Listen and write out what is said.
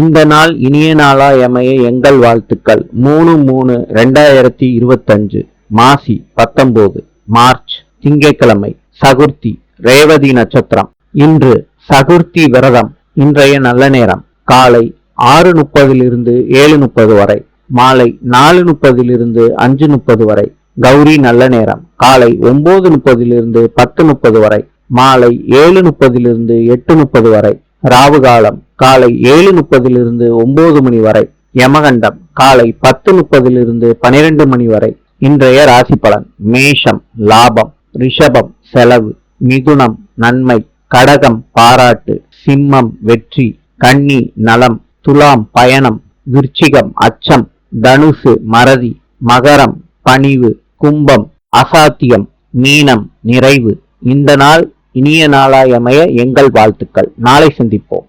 இந்த நாள் இனிய நாளாய் அமைய எங்கள் வாழ்த்துக்கள். மூணு மூணு ரெண்டாயிரத்தி இருபத்தஞ்சு மாசி பத்தொன்பது மார்ச் திங்கட்கிழமை சகுர்த்தி ரேவதி நட்சத்திரம். இன்று சகுர்த்தி விரதம் இன்றைய நல்ல நேரம். காலை ஆறு முப்பதிலிருந்து ஏழு முப்பது வரை மாலை நாலு முப்பதிலிருந்து அஞ்சு முப்பது வரை கௌரி நல்ல நேரம். காலை ஒன்பது முப்பதிலிருந்து பத்து முப்பது வரை மாலை ஏழு முப்பதிலிருந்து எட்டு முப்பது வரை ராவு காலம் காலை ஏழு முப்பதிலிருந்து ஒன்பது மணி வரை யமகண்டம் காலை பத்து முப்பதிலிருந்து பனிரெண்டு மணி வரை இன்றைய ராசி பலன் மேஷம் லாபம் ரிஷபம் செலவு மிதுனம் நன்மை கடகம் பாராட்டு சிம்மம் வெற்றி கன்னி நலம் துலாம் பயணம் விருச்சிகம் அச்சம் தனுசு மறதி மகரம் பணிவு கும்பம் அசாத்தியம் மீனம் நிறைவு. இந்த நாள் இனிய நாளாயமைய எங்கள் வாழ்த்துக்கள். நாளை சந்திப்போம்.